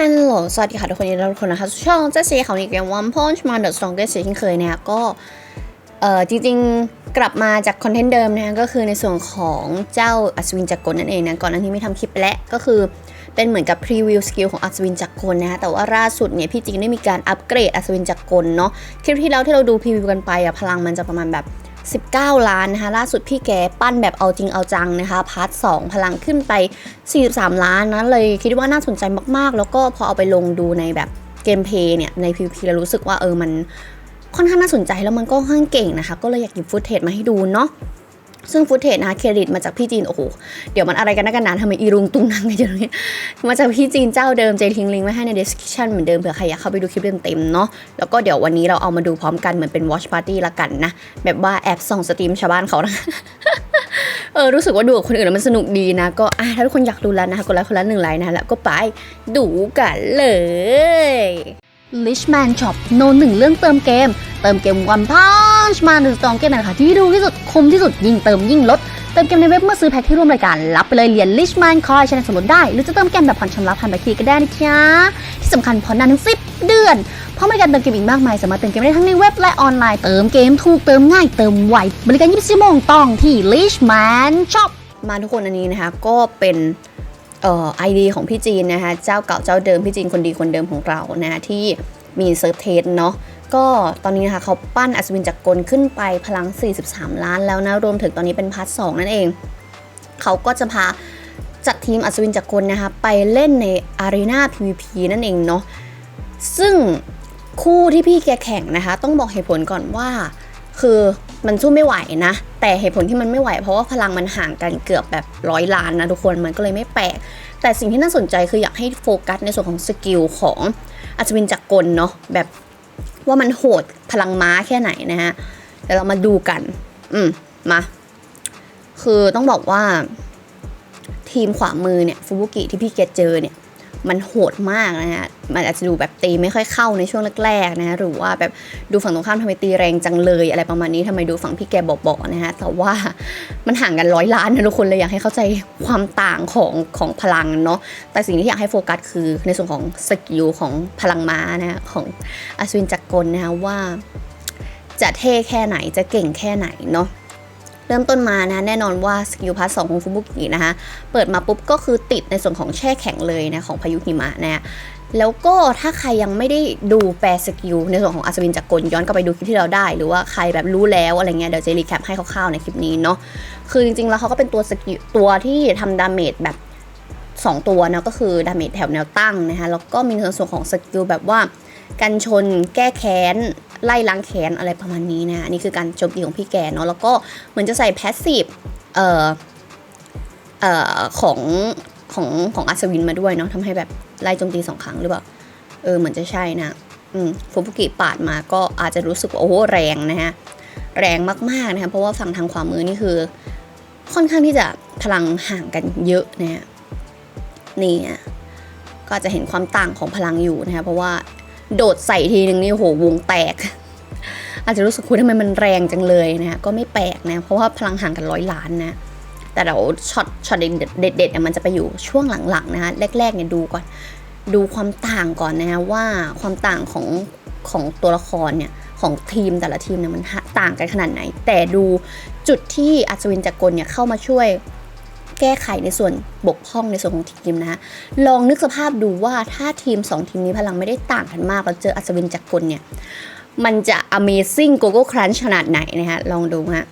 ฮัลโหล สวัสดีค่ะทุกคนยินดีต้อนรับทุกคนนะคะช่องเจ๊สีของอีกเกม One Punch Man The Strongest เช่นเคยเนี่ยก็เอ่อจริงๆกลับมาจากคอนเทนต์เดิมนะก็คือในส่วนของเจ้าอัศวินจักรกลนั่นเองนะก่อนหน้านี้ไม่ทำคลิปแล้วก็คือเป็นเหมือนกับพรีวิวสกิลของอัศวินจักรกลนะฮะแต่ว่าล่าสุดเนี่ยพี่จริงได้มีการอัปเกรดอัศวินจักรกลเนาะคลิปที่แล้วที่เราดูพรีวิวกันไปอะพลังมันจะประมาณแบบ 19 ล้านนะคะ ล่าสุดพี่แกปั้นแบบเอาจริงเอาจังนะคะ พาร์ท 2 พลังขึ้นไป 43 ล้านนะเลยคิดว่าน่าสนใจมากๆ แล้วก็พอเอาไปลงดูในแบบเกมเพย์เนี่ย ใน PVP เรารู้สึกว่าเออมันค่อนข้างน่าสนใจแล้วมันก็ค่อนข้างเก่งนะคะ ก็เลยอยากหยิบฟุตเทจมาให้ดูเนาะ ซึ่งฟุตเทจนะคะเครดิตมาจากพี่จีน โอ้โห เดี๋ยวมันอะไรกันนักกันนาทำไมอีรุงตุงนังกันอย่างนี้มาจากพี่จีนเจ้าเดิมเจทิ้งลิงก์ไว้ให้ใน description เหมือนเดิมเผื่อใครอยากเข้าไปดูคลิปเต็มๆเนาะแล้วก็เดี๋ยววันนี้เราเอามาดูพร้อมกันเหมือนเป็น watch party ละกันนะ แบบว่าแอบส่องสตรีมชาวบ้านเขานะเออรู้สึกว่าดูกับคนอื่นแล้วมันสนุกดีนะก็อะถ้าทุกคนอยากดูแล้วนะคะกดไลค์คนละหนึ่งไลค์นะแล้วก็ไปดูกันเลย Lichman Shop โนหนึ่งเรื่องเติมเกม เติมเกม One Punch Man หรือ Strong เกมนะคะที่ดูที่สุดคุ้มที่สุดยิ่งเติมยิ่งลด เติมเกมในเว็บเมื่อซื้อแพ็คที่ร่วมรายการ รับไปเลยเหรียญ Lichman Coin ชนะสมรสได้ หรือจะเติมเกมแบบผ่อนชำระผ่านบัตรเครดิตก็ได้นะจ๊ะที่สำคัญผ่อนนานถึง10เดือนเพราะบริการเติมเกมอีกมากมาย สามารถเติมเกมได้ทั้งในเว็บและออนไลน์เติมเกมถูกเติมง่ายเติมไวบริการ24ชั่วโมงต้องที่ Lichman Shop มาทุกคนอันนี้นะคะก็เป็น ไอดีของพี่จีนนะคะเจ้าเก่าเจ้าเดิมพี่จีนคนดีคนเดิมของเรานะะที่มีเซิร์ฟเทสเนาะก็ตอนนี้นะคะเขาปั้นอัศวินจักรกลขึ้นไปพลัง 43 ล้านแล้วนะรวมถึงตอนนี้เป็นพาร์ทสนั่นเอง เขาก็จะพาจัดทีมอัศวินจักรกลนะคะไปเล่นในอารีนา PVP นั่นเองเนาะซึ่งคู่ที่พี่แกแข่งนะคะ ต้องบอกเหตุผลก่อนว่า คือ มันสู้ไม่ไหวนะ แต่เหตุผลที่มันไม่ไหว เพราะว่าพลังมันห่างกันเกือบแบบร้อยล้านนะทุกคนมันก็เลยไม่แปลก แต่สิ่งที่น่าสนใจคืออยากให้โฟกัสในส่วนของสกิลของอัศวินจักรกลเนาะแบบว่ามันโหดพลังม้าแค่ไหนนะฮะเดี๋ยวเรามาดูกัน อืมมา คือต้องบอกว่าทีมขวามือเนี่ยฟูบุกิที่พี่เกดเจอเนี่ย มันโหดมากนะฮะ มันอาจจะดูแบบตีไม่ค่อยเข้าในช่วงแรกๆนะฮะหรือว่าแบบดูฝั่งตรงข้ามทำไมตีแรงจังเลยอะไรประมาณนี้ทำไมดูฝั่งพี่แกบอกๆนะฮะ แต่ว่ามันห่างกันร้อยล้านนะทุกคนเลยอยากให้เข้าใจความต่างของของพลังเนาะ แต่สิ่งที่อยากให้โฟกัสคือในส่วนของสกิลของพลังม้านะะของอัศวินจักรกลนะฮะว่าจะเท่แค่ไหนจะเก่งแค่ไหนเนาะ เริ่มต้นมานะแน่นอนว่าสกิลพาร์ทสองของฟูบุกินะคะเปิดมาปุ๊บก็คือติดในส่วนของแช่แข็งเลยนะของพายุหิมะนะแล้วก็ถ้าใครยังไม่ได้ดูแปลสกิลในส่วนของอัศวินจักกลย้อนกลับไปดูคลิปที่เราได้ หรือว่าใครแบบรู้แล้วอะไรเงี้ยเดี๋ยวจะรีแคปให้คร่าวๆในคลิปนี้เนาะคือจริงๆแล้วเขาก็เป็นตัวสกิลตัวที่ทำดาเมจแบบ 2 ตัวนะก็คือดาเมจแถวแนวตั้งนะคะแล้วก็มีในส่วนของสกิลแบบว่ากันชนแก้แค้น ไล่ล้างแค้นอะไรประมาณนี้นะอันนี่คือการโจมตีของพี่แกเนาะแล้วก็เหมือนจะใส่แพสซีฟเอ่อเอ่อของของของอัศวินมาด้วยเนาะทำให้แบบไล่โจมตีสองครั้งหรือเปล่าเออเหมือนจะใช่นะอืมฟูบุกิปาดมาก็อาจจะรู้สึกว่าโอ้แรงนะฮะแรงมากๆนะคะเพราะว่าฝั่งทางขวามือนี่คือ ค่อนข้างที่จะพลังห่างกันเยอะนะฮะนี่อะก็จจะเห็นความต่างของพลังอยู่นะคะเพราะว่า โดดใส่ทีหนึ่งนี่โหวงแตก อาจจะรู้สึกคุณทำไมมันแรงจังเลยนะก็ไม่แปลกนะ เพราะว่าพลังห่างกันร้อยล้านนะแต่เดี๋ยวช็อตช็อตเด็ดเด็ดๆเนี่ยมันจะไปอยู่ช่วงหลังๆนะคะแรกๆเนี่ยดูก่อน ดูความต่างก่อนนะฮะว่าความต่างของของตัวละครเนี่ยของทีมแต่ละทีมเนี่ยมันต่างกันขนาดไหน แต่ดูจุดที่อัศวินจักรกลเนี่ยเข้ามาช่วย ก้ไขในส่วนบกพร่องในส่วนของทีมนะลองนึกสภาพดูว่าถ้าทีม 2 ทีมนี้พลังไม่ได้ต่างกันมากแล้วเจออัศวินจักรกลเนี่ย มันจะ amazing go go crunch ขนาดไหนนะฮะลองดูฮะ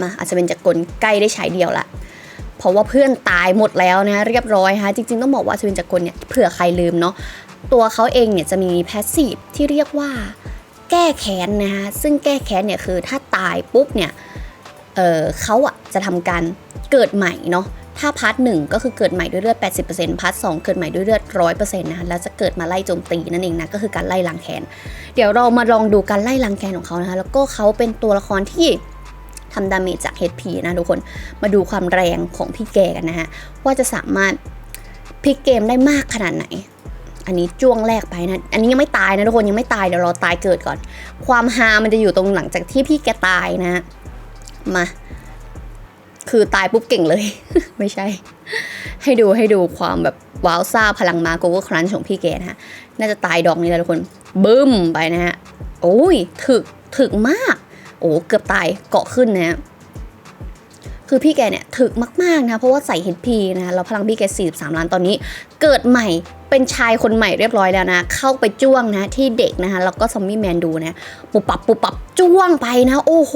มาอัศวินจักรกลใกล้ได้ใช้เดียวละเพราะว่าเพื่อนตายหมดแล้วนะเรียบร้อยฮะจริงๆต้องบอกว่าอัศวินจักรกลเนี่ยเผื่อใครลืมเนาะตัวเขาเองเนี่ยจะมีแพสซีฟที่เรียกว่าแก้แค้นนะฮะซึ่งแก้แค้นเนี่ยคือถ้าตายปุ๊บเนี่ย เออเขาอะจะทำการ เกิดใหม่เนาะถ้าพาร์ทหนึ่งก็คือเกิดใหม่ด้วยเลือด 80%พาร์ทสองเกิดใหม่ด้วยเลือด 100%นะคะแล้วจะเกิดมาไล่โจมตีนั่นเองนะก็คือการไล่ล้างแค้นเดี๋ยวเรามาลองดูการไล่ล้างแค้นของเขานะคะแล้วก็เขาเป็นตัวละครที่ทำดาเมจจาก HP นะทุกคนมาดูความแรงของพี่แกกันนะฮะว่าจะสามารถพลิกเกมได้มากขนาดไหน อันนี้จ้วงแรกไปนะ อันนี้ยังไม่ตายนะทุกคนยังไม่ตายเดี๋ยวรอตายเกิดก่อน ความฮามันจะอยู่ตรงหลังจากที่พี่แกตายนะมา คือตายปุ๊บเก่งเลย ไม่ใช่ ให้ดูให้ดูความแบบว้าวซ่าพลังมาโกโก้ครันช์ของพี่แกนะฮะ น่าจะตายดอกนี้แล้วทุกคน บึ้มไปนะฮะ โอ้ย ถึก ถึกมาก โอ้เกือบตายเกาะขึ้นนะฮะ คือพี่แกเนี่ยถึกมาก ๆ นะ เพราะว่าใส่ HP นะ แล้วพลังพี่แก 43 ล้านตอนนี้ เกิดใหม่ เป็นชายคนใหม่เรียบร้อยแล้วนะ เข้าไปจ้วงนะที่เด็กนะคะแล้วก็ซอมบี้แมนดูนะปุบปับปุบปับจ้วงไปนะ โอ้โห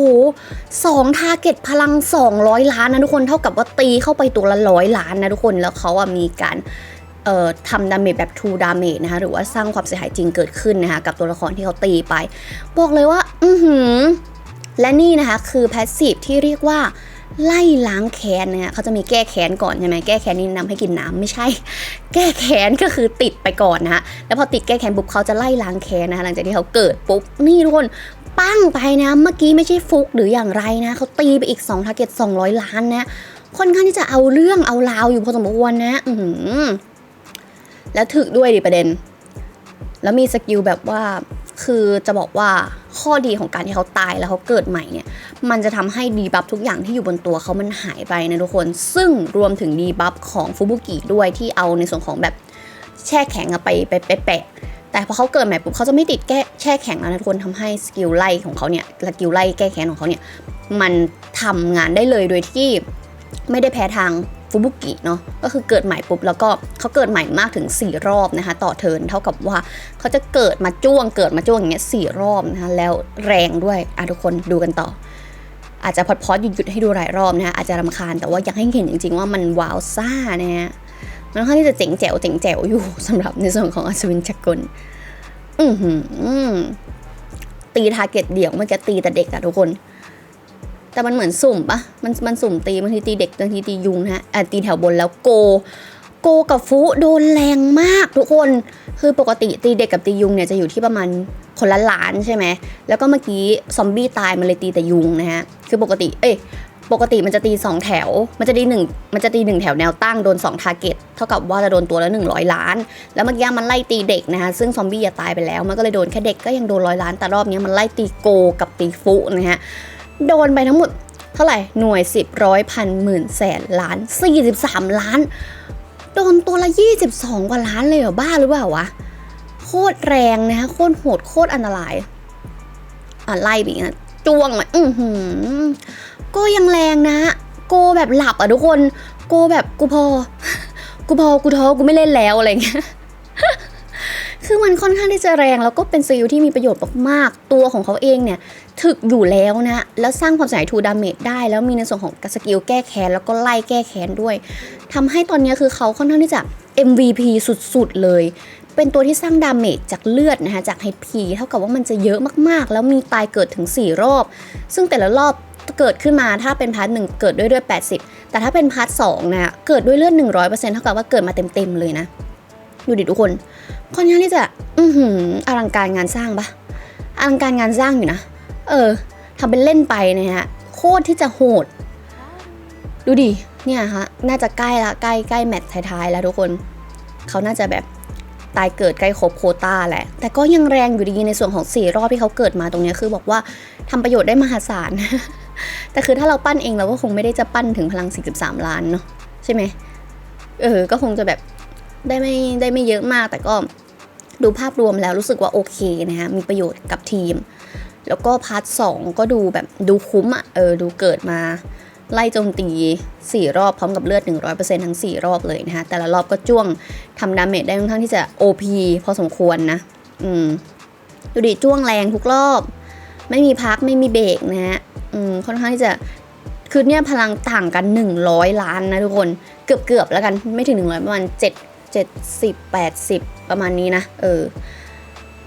สองทาร์เก็ตพลัง 200 ล้านนะทุกคนเท่ากับว่าตีเข้าไปตัวละร้อยล้านนะทุกคนแล้วเขาอะมีการเอ่อทำดาเมจแบบ true damage นะคะหรือว่าสร้างความเสียหายจริงเกิดขึ้นนะคะกับตัวละครที่เขาตีไป บอกเลยว่า อือหือและนี่นะคะคือแพสซีฟที่เรียกว่า ไล่ล้างแค้นนะคะเขาจะมีแก้แค้นก่อนใช่ไหมแก้แค้นนี่นำให้กินน้ำไม่ใช่ แก้แค้นก็คือติดไปก่อนนะฮะแล้วพอติดแก้แค้นปุ๊บเขาจะไล่ล้างแค้นนะะหลังจากที่เขาเกิดปุ๊บนี่ทุกคนปั้งไปนะเมื่อกี้ไม่ใช่ฟุกหรืออย่างไรนะเขาตีไปอีก2 t a r g e t 200 ล้านนะค่อนข้างที่จะเอาเรื่องเอาราวอยู่พอสมควรนะอืแล้วถึกด้วยดิประเด็น แล้วมีสกิลแบบว่า คือจะบอกว่า ข้อดีของการที่เขาตายแล้วเขาเกิดใหม่เนี่ย มันจะทำให้ดีบัฟทุกอย่างที่อยู่บนตัวเขามันหายไปนะทุกคน ซึ่งรวมถึงดีบัฟของฟูบุกิด้วยที่เอาในส่วนของแบบแช่แข็งไปไปแปะแต่พอเขาเกิดใหม่ปุ๊บเขาจะไม่ติดแก้แช่แข็งแล้วนะทุกคนทำให้สกิลไล่ของเขาเนี่ยสกิลไล่แก้แค้นของเขาเนี่ยมันทำงานได้เลยโดยที่ไม่ได้แพ้ทาง ฟูบุกิเนาะก็คือเกิดใหม่ปุ๊บแล้วก็เขาเกิดใหม่มากถึง 4 รอบนะคะต่อเทินเท่ากับว่าเขาจะเกิดมาจ้วงเกิดมาจ้วงอย่างเงี้ยสรอบนะคะแล้วแรงด้วยอะทุกคนดูกันต่อ อาจจะพอดพอดหยุดหยุดๆให้ดูหลายรอบนะคะอาจจะรำคาญแต่ว่าอยากให้เห็นจริง ๆ ว่ามันว้าวซ่านะฮะมันค่อนข้างที่จะเจ๋งแจ๋วเจ๋งแจ๋วอยู่สำหรับในส่วนของอัศวินจักรลอือหือตีทาร์เก็ตเดี่ยวมันจะตีแต่เด็กอะทุกคน แต่มันเหมือนสุ่มปะมันมันสุ่มตีบางทีตีเด็กบางทีตียุงนะฮะอะตีแถวบนแล้วโก โกกับฟุโดนแรงมากทุกคน คือปกติตีเด็กกับตียุงเนี่ยจะอยู่ที่ประมาณคนละล้านใช่ไหม แล้วก็เมื่อกี้ซอมบี้ตายมันเลยตีแต่ยุงนะฮะ คือปกติ เอ้ย ปกติมันจะตี 2 แถว มันจะตีหนึ่งมันจะตีหนึ่งแถวแนวตั้งโดน2ทาร์เก็ต เท่ากับว่าจะโดนตัวละ100 ล้าน แล้วเมื่อกี้มันไล่ตีเด็กนะคะซึ่งซอมบี้อะตายไปแล้ว มันก็เลยโดนแค่เด็กก็ยังโดนร้อยล้าน แต่รอบนี้มันไล่ตีโกกับตีฟุนะฮะ โดนไปทั้งหมดเท่าไหร่หน่วย 10ร้อยพันหมื่นแสนล้าน 43 ล้าน โดนตัวละ 22 กว่าล้านเลยเหรอบ้าหรือเปล่าวะ โคตรแรงนะคะโคตรโหดโคตรอันตรายอะไล่ไปนะจ้วงเลยอือหือก็ยังแรงนะ โกแบบหลับอะทุกคน โกแบบกูพอ กูพอกูท้อกูไม่เล่นแล้วอะไรเงี้ยคือมันค่อนข้างที่จะแรงแล้วก็เป็นสกิลที่มีประโยชน์มากๆตัวของเขาเองเนี่ย ถึกอยู่แล้วนะ แล้วสร้างความเสียหายทูดาเมจได้ แล้วมีในส่วนของสกิลแก้แค้น แล้วก็ไล่แก้แค้นด้วยทำให้ตอนนี้คือเขาค่อนข้างที่จะ MVP สุดๆเลย เป็นตัวที่สร้างดาเมจจากเลือดนะคะจาก HP เท่ากับว่ามันจะเยอะมากๆ แล้วมีตายเกิดถึง 4 รอบ ซึ่งแต่ละรอบเกิดขึ้นมาถ้าเป็นพาร์ทหนึ่งเกิดด้วยเลือด 80 แต่ถ้าเป็นพาร์ทสองนะเกิดด้วยเลือด 100%เท่ากับว่าเกิดมาเต็มๆเลยนะดูดิทุกคนค่อนข้างที่จะ อือหืออลังการงานสร้างปะอลังการงานสร้างอยู่นะ เออทำเป็นเล่นไปนะฮะโคตรที่จะโหด ดูดิ เนี่ยฮะ น่าจะใกล้ละใกล้ใกล้แมตช์ท้ายๆ แล้วทุกคน เขาน่าจะแบบตายเกิดใกล้ครบโคต้าแหละ แต่ก็ยังแรงอยู่ดีในส่วนของสี่รอบที่เขาเกิดมาตรงเนี้ยคือบอกว่าทำประโยชน์ได้มหาศาล แต่คือถ้าเราปั้นเองเราก็คงไม่ได้จะปั้นถึงพลัง 43 ล้านเนาะใช่ไหม เออ ก็คงจะแบบได้ไม่ได้ไม่เยอะมาก แต่ก็ดูภาพรวมแล้วรู้สึกว่าโอเคนะฮะ มีประโยชน์กับทีม แล้วก็พาร์ทสองก็ดูแบบดูคุ้มอะ่ะเออดูเกิดมา ไล่โจมตี 4 รอบพร้อมกับเลือด 100%ทั้ง 4 รอบเลยนะคะแต่ละรอบก็จ้วงทำดาเมจได้ค่อนข้างที่จะ OP พอสมควรนะ อืมดูดิจ้วงแรงทุกรอบ ไม่มีพักไม่มีเบรกนะฮะอืมค่อนข้างที่จะคือเนี่ยพลังต่างกัน 100 ล้านนะทุกคนเกือบเกือบแล้วกันไม่ถึง 100 ประมาณ 7 70 80 ประมาณนี้นะ เออ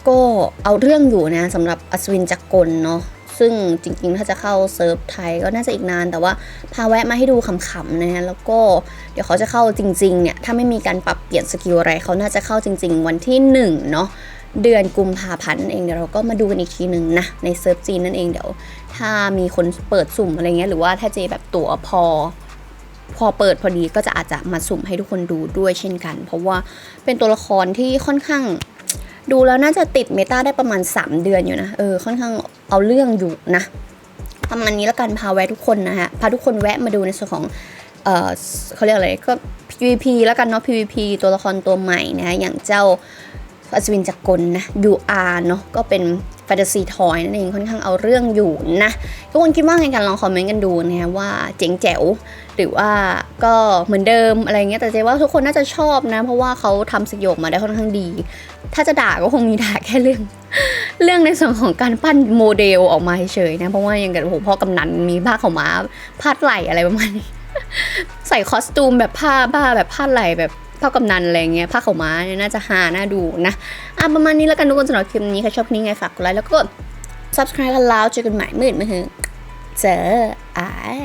ก็เอาเรื่องอยู่นะสำหรับอัศวินจักรกลเนาะซึ่งจริงๆ ถ้าจะเข้าเซิร์ฟไทยก็น่าจะอีกนาน แต่ว่าพาแวะมาให้ดูขำๆนะฮะ แล้วก็เดี๋ยวเขาจะเข้าจริงๆ เนี่ย ถ้าไม่มีการปรับเปลี่ยนสกิลอะไร เขาน่าจะเข้าจริง ๆ วันที่ 1 เนาะ เดือนกุมภาพันธ์เอง เดี๋ยวเราก็มาดูกันอีกทีหนึ่งนะ ในเซิร์ฟจีนนั่นเอง เดี๋ยว ถ้ามีคนเปิดสุ่มอะไรเงี้ย หรือว่าถ้าเจแบบตั๋วพอ พอเปิดพอดีก็จะอาจจะมาสุ่มให้ทุกคนดูด้วยเช่นกัน เพราะว่าเป็นตัวละครที่ค่อนข้าง ดูแล้วน่าจะติดเมตาได้ประมาณ 3 เดือนอยู่นะ เออ ค่อนข้างเอาเรื่องอยู่นะ ประมาณนี้แล้วกันพาแวะทุกคนนะฮะ พาทุกคนแวะมาดูในส่วนของ เออเขาเรียกอะไร ก็ PVP แล้วกันเนาะ PVP ตัวละครตัวใหม่นะฮะอย่างเจ้าอัศวินจักรกลนะ UR เนาะ ก็เป็นแฟนตาซีทอยนั่นเองค่อนข้างเอาเรื่องอยู่นะ ทุกคนคิดว่าไงกันลองคอมเมนต์กันดูนะฮะว่าเจ๋งแจ๋ว หรือว่าก็เหมือนเดิมอะไรเงี้ยแต่เจ๊ว่าทุกคนน่าจะชอบนะ เพราะว่าเขาทำสยบมาได้ค่อนข้างดี ถ้าจะด่าก็คงมีด่าแค่เรื่อง เรื่องในส่วนของการปั้นโมเดลออกมาเฉยๆนะ เพราะว่าอย่างกับโอ้โหพ่อกำนันมีผ้าขาวม้าพาดไหลอะไรประมาณนี้ ใส่คอสตูมแบบผ้าบ้าแบบผ้าไหลแบบผ้ากำนันอะไรเงี้ยผ้าขาวม้าเนี่ยน่าจะฮาน่าดูนะอะประมาณนี้แล้วกันทุกคนสำหรับคลิปนี้ใครชอบคลิปนี้ไงฝากกดไลค์แล้วก็ subscribe กันแล้วเจอกันใหม่มื่นมาฮึเจอไอาย